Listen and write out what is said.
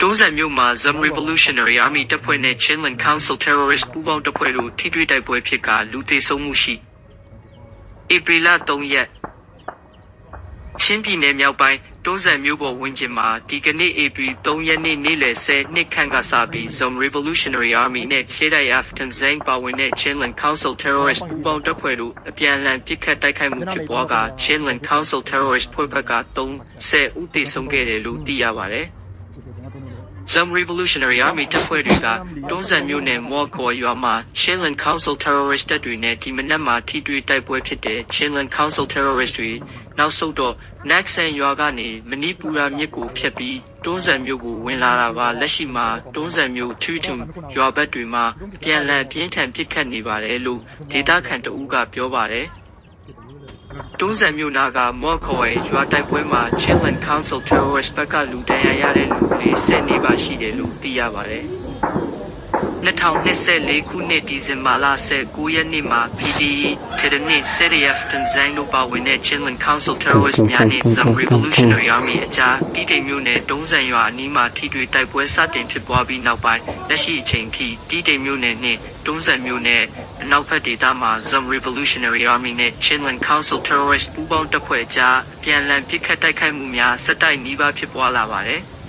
တွန်းဇံမြို့မှာ Zam Revolutionary Army တပ်ဖွဲ့နဲ့ Chinland Council Terrorist ပူးပေါင်းတပ်ဖွဲ့တို့ထိတွေ့တိုက်ပွဲဖြစ်ကလူသေဆုံးမှုရှိဧပြီလ3ရက်ချင်းပြည်နယ်မြောက်ပိုင်းတွန်းဇံမြို့ပေါ်ဝန်းကျင်မှာဒီကနေ့ဧပြီ3ရက်နေ့နေ့လယ်10နှစ်ခန့်ကစပြီး Zam Revolutionary Army နဲ့ရှေ့တိုက် Afghan Zang ပါဝင်တဲ့ Chinland Council Terrorist ပူးပေါင်းတပ်ဖွဲ့တို့အပြန်အလှန်ပစ်ခတ်တိုက်ခိုက်မှုဖြစ်ပွားက Chinland Council Terrorist ဖွဲ့ဘက်က30ဦးသေဆုံးခဲ့တယ်လို့သိရပါတယ်။ Zam Revolutionary Army တပ်ဖွဲ့တွေကတွန်းဇံမြို့နယ်မော့ခေါ်ရွာမှာ Shinland Council Terrorist တပ်တွေနဲ့ဒီမနက်မှာထိတွေ့တိုက်ပွဲဖြစ်တဲ့ Shinland Council Terrorist တွေနောက်ဆုတ်တော့ Naxan ရွာကနေမဏိပူရာမြစ်ကိုဖျက်ပြီးတွန်းဇံမြို့ကိုဝင်လာတာပါလက်ရှိမှာတွန်းဇံမြို့ထူးထူရွာဘက်တွေမှာပြန်လည်ပြင်းထန်ပစ်ခတ်နေပါတယ်လို့ဒေတာခန်တဦးကပြောပါတယ် တွန်းဇံမြို့နာကမော့ခေါ်ရဲ့ရွာတိုက်ပွဲမှာ Chinland Council Terrorist ဘက်ကလူတန်းရရတဲ့လူလေး10နေပါရှိတယ်လို့သိရပါတယ်။ 2024ခုနှစ်ဒီဇင်ဘာလ19ရက်နေ့မှာ PDE တဒနစ် CDF တန်ဇန်လိုပါဝင်တဲ့ Chinland Council Terrorist များနဲ့ Zam Revolutionary Army အကြားတိတိမျိုးနဲ့တုံးဆန်ရွာအနီးမှာထိတွေ့တိုက်ပွဲစတင်ဖြစ်ပွားပြီးနောက်ပိုင်းလက်ရှိအချိန်ထိတိတိမျိုးနဲ့နဲ့တုံးဆန်မျိုးနဲ့အနောက်ဘက်ဒေသမှာ Zam Revolutionary Army နဲ့ Chinland Council Terrorist ပူးပေါင်းတပ်ဖွဲ့ကြားပြန်လည်ပစ်ခတ်တိုက်ခိုက်မှုများဆက်တိုက်နှီးပါဖြစ်ပွားလာပါတယ်။